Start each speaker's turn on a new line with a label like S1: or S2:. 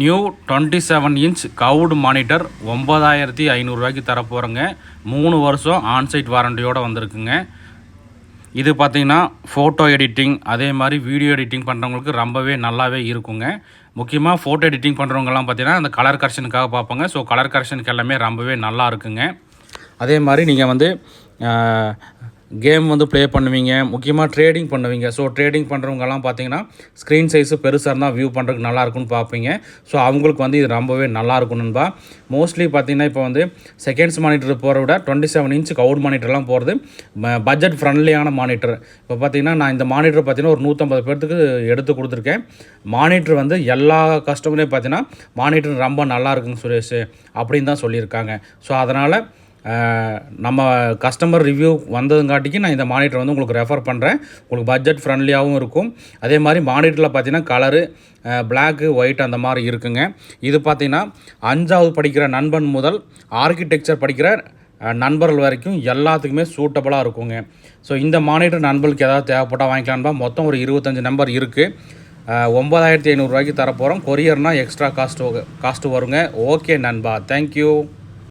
S1: New twenty seven inch curved monitor ஒம்பதாயிரத்தி ஐநூறுரூவாய்க்கு தரப்போகிறோங்க மூணு வருஷம் ஆன்சைட் வாரண்டியோடு வந்திருக்குங்க. இது பார்த்தீங்கன்னா ஃபோட்டோ எடிட்டிங் அதே மாதிரி வீடியோ எடிட்டிங் பண்ணுறவங்களுக்கு ரொம்பவே நல்லாவே இருக்குங்க. முக்கியமாக ஃபோட்டோ எடிட்டிங் பண்ணுறவங்கலாம் பார்த்தீங்கன்னா அந்த கலர் கரெக்ஷனுக்காக பார்ப்பாங்க. ஸோ கலர் கரெக்ஷனுக்கு எல்லாமே ரொம்பவே நல்லா இருக்குங்க. அதே மாதிரி நீங்கள் வந்து கேம் வந்து ப்ளே பண்ணுவீங்க முக்கியமாக ட்ரேடிங் பண்ணுவீங்க. ஸோ ட்ரேடிங் பண்ணுறவங்கலாம் பார்த்தீங்கன்னா ஸ்க்ரீன் சைஸு பெருசாக இருந்தால் வியூ பண்ணுறதுக்கு நல்லாயிருக்கும்னு பார்ப்பீங்க ஸோ அவங்களுக்கு வந்து இது ரொம்பவே நல்லா இருக்கணும்பா மோஸ்ட்லி பார்த்தீங்கன்னா இப்போ வந்து செகண்ட்ஸ் மானிட்டர் போகிற விட டுவெண்ட்டி செவன் இன்ச் கவுட் மானிட்டர்லாம் போகிறது பட்ஜெட் ஃப்ரெண்ட்லியான மானிட்டர் இப்போ பார்த்தீங்கன்னா நான் இந்த மானிட்டர் பார்த்தீங்கன்னா ஒரு நூற்றம்பது பேர்த்துக்கு எடுத்து கொடுத்துருக்கேன். மானிட்டர் வந்து எல்லா கஸ்டமரையும் பார்த்தீங்கன்னா மானிட்டர் ரொம்ப நல்லா இருக்குங்க சுரேஷ் அப்படின்னு தான் சொல்லியிருக்காங்க. ஸோ அதனால் நம்ம கஸ்டமர் ரிவ்யூ வந்ததுங்காட்டிக்கு நான் இந்த மானிட்டர் வந்து உங்களுக்கு ரெஃபர் பண்ணுறேன் உங்களுக்கு பட்ஜெட் ஃப்ரெண்ட்லியாகவும் இருக்கும். அதே மாதிரி மானிட்டரில் பார்த்தீங்கன்னா கலரு பிளாக்கு ஒயிட் அந்த மாதிரி இருக்குங்க. இது பார்த்திங்கன்னா அஞ்சாவது படிக்கிற நண்பன் முதல் ஆர்கிடெக்சர் படிக்கிற நண்பர்கள் வரைக்கும் எல்லாத்துக்குமே சூட்டபுளாக இருக்குங்க. ஸோ இந்த மானிட்டர் நண்பர்களுக்கு ஏதாவது தேவைப்பட்டால் வாங்கிக்கலான்பா மொத்தம் ஒரு இருபத்தஞ்சு நம்பர் இருக்குது ஒம்பதாயிரத்தி ஐநூறுரூவாய்க்கு தரப்போகிறோம் கொரியர்னால் எக்ஸ்ட்ரா காஸ்ட்டு காஸ்ட்டு வருங்க. ஓகே நண்பா. Thank you